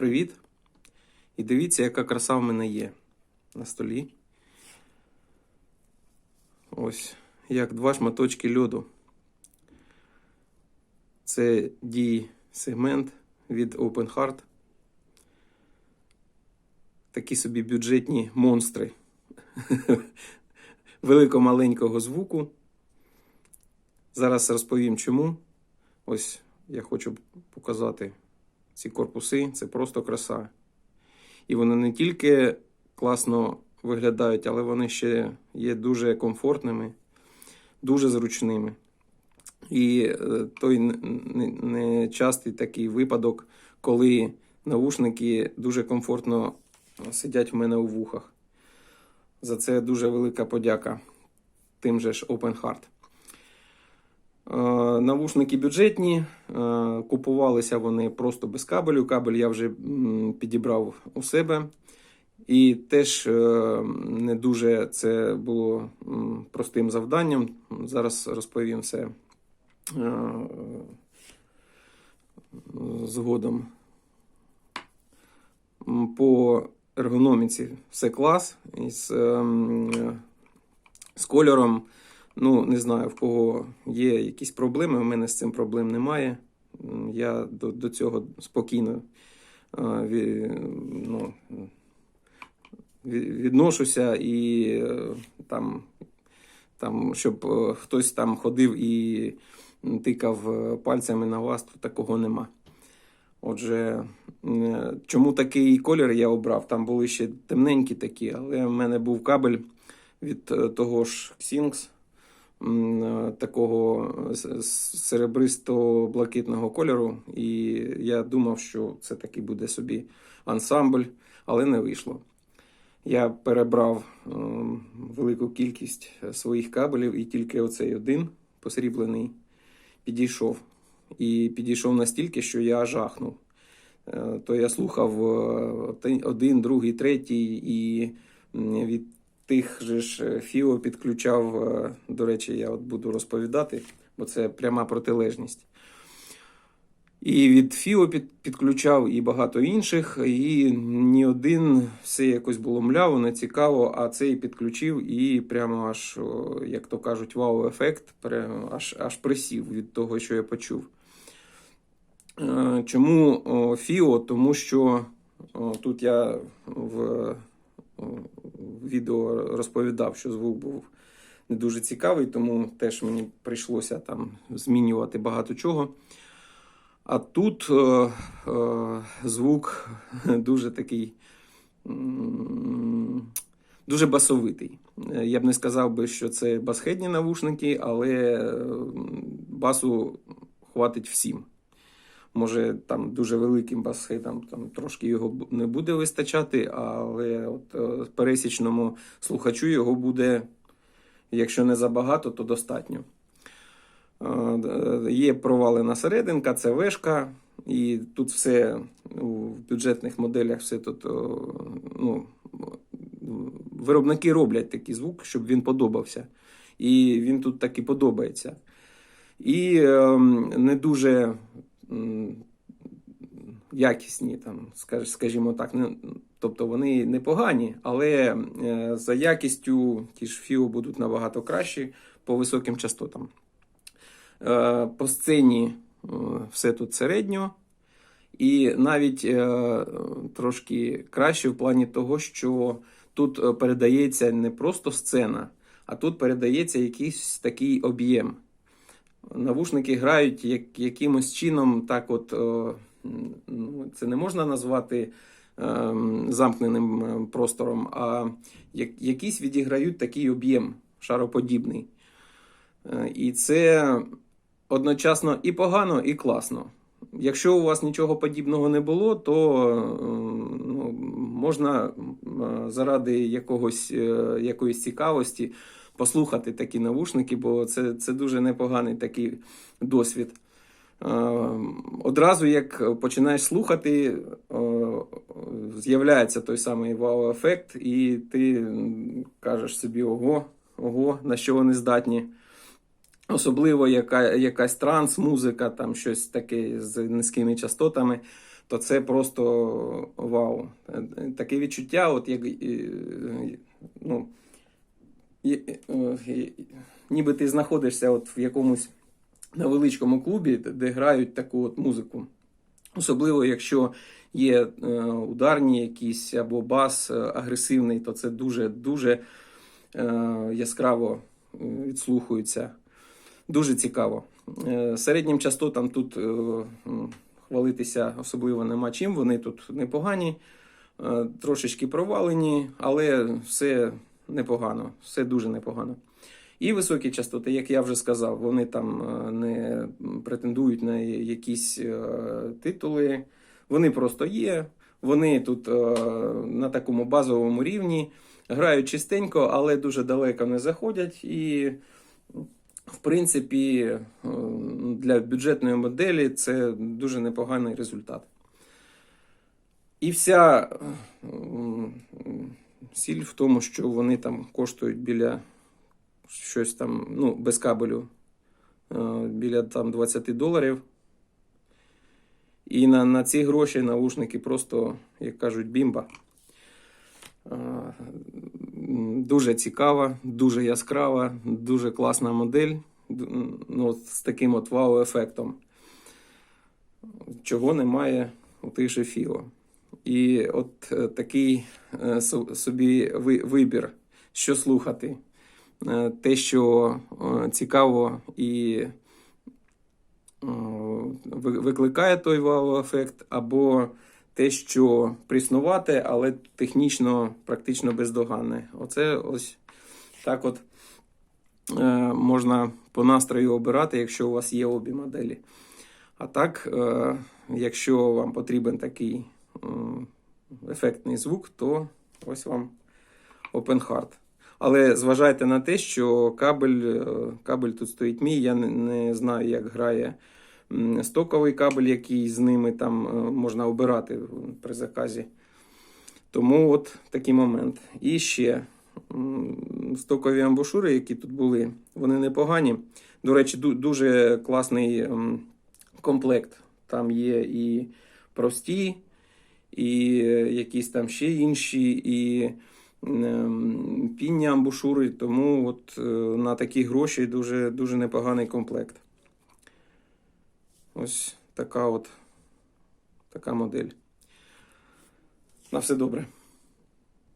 Привіт! І дивіться, яка краса в мене є на столі. Ось, як два шматочки льоду. Це дій сегмент від Open Heart. Такі собі бюджетні монстри велико-маленького звуку. Зараз розповім чому. Ось я хочу показати ці корпуси. Це просто краса. І вони не тільки класно виглядають, але вони ще є дуже комфортними, дуже зручними. І е, той нечастий такий випадок, коли навушники дуже комфортно сидять в мене у вухах. За це дуже велика подяка тим же ж Open Heart. Е, Навушники бюджетні, е, купувалися вони просто без кабелю. Кабель я вже підібрав у себе. І теж е, не дуже це було простим завданням. Зараз розповім все згодом. По ергономіці все клас. Із, ем, з кольором. Ну, не знаю, в кого є якісь проблеми. У мене з цим проблем немає. Я до, до цього спокійно ну, відношуся і е, там, там, щоб е, хтось там ходив і тикав е, пальцями на вас, то такого нема. Отже, чому такий колір я обрав? Там були ще темненькі такі, але в мене був кабель від того ж е, такого с- с- серебристо-блакитного кольору. І я думав, що це такий буде собі ансамбль, але не вийшло. Я перебрав е, велику кількість своїх кабелів, і тільки оцей один посріблений підійшов. І підійшов настільки, що я жахнув. Е, То я слухав е, один, другий, третій, і від тих же ж Фіо підключав. е, До речі, я от буду розповідати, бо це пряма протилежність. І від Фіо під, підключав і багато інших, і ні один все якось було мляво, не цікаво, а цей підключив і прямо аж, як то кажуть, вау-ефект, аж, аж присів від того, що я почув. Е, Чому Фіо? Тому що тут я в відео розповідав, що звук був не дуже цікавий, тому теж мені прийшлося там змінювати багато чого. А тут е, е, звук дуже такий дуже басовитий. Я б не сказав би, що це басхедні навушники, але басу хватить всім. Може, там дуже великим басхедам там трошки його не буде вистачати, але от е, пересічному слухачу його буде, якщо не забагато, то достатньо. Е, д- Є провалена серединка, це вешка, і тут все в бюджетних моделях все тут. Ну, виробники роблять такий звук, щоб він подобався. І він тут так і подобається. І ем, не дуже якісні, там, скажімо так. Не, тобто вони непогані, але е, за якістю ті ж фіо будуть набагато кращі по високим частотам. Е, По сцені е, все тут середньо. І навіть трошки краще в плані того, що тут передається не просто сцена, а тут передається якийсь такий об'єм. Навушники грають як, якимось чином, так от е, ну, це не можна назвати е, замкненим е, простором, а як, якийсь відіграють такий об'єм шароподібний. І це одночасно і погано, і класно. Якщо у вас нічого подібного не було, то ну, можна заради якогось, якоїсь цікавості послухати такі навушники, бо це, це дуже непоганий такий досвід. Одразу як починаєш слухати, з'являється той самий вау-ефект, і ти кажеш собі: ого, ого, на що вони здатні. Особливо яка, якась транс-музика, там щось таке з низькими частотами, то це просто вау. Е, Таке відчуття, от як ну, ніби ти знаходишся от в якомусь невеличкому клубі, де грають таку от музику. Особливо, якщо є е, ударні якісь або бас е, агресивний, то це дуже дуже е, яскраво е, відслухується. Дуже цікаво. Е, середнім частотам тут е, хвалитися особливо нема чим. Вони тут непогані, е, трошечки провалені, але все непогано, все дуже непогано. І високі частоти, як я вже сказав, вони там е, не претендують на якісь е, титули. Вони просто є. Вони тут е, на такому базовому рівні грають чистенько, але дуже далеко не заходять. І, в принципі, для бюджетної моделі це дуже непоганий результат. І вся сіль в тому, що вони там коштують біля щось там, ну, без кабелю, е, біля там 20 доларів. І на, на ці гроші наушники просто, як кажуть, бімба. Е, Дуже цікава, дуже яскрава, дуже класна модель. Ну, з таким от вау-ефектом. Чого немає у тих же Фіо. І от е, такий е, собі вибір, що слухати. Е, Те, що цікаво і викликає той вау-ефект, або те, що пріснувате, але технічно практично бездоганне. Оце ось так от можна по настрою обирати, якщо у вас є обі моделі. А так, якщо вам потрібен такий ефектний звук, то ось вам Open Heart. Але зважайте на те, що кабель, е, кабель тут стоїть мій. Я не, не знаю, як грає стоковий кабель, який з ними там е, можна обирати при заказі. Тому от такий момент. І ще стокові амбушури, які тут були, вони непогані. До речі, дуже класний комплект. Там є і прості, і е, якісь там ще інші, і ем, пінні амбушури. Тому от е, на такі гроші дуже, дуже непоганий комплект. Ось така от така модель. На все добре.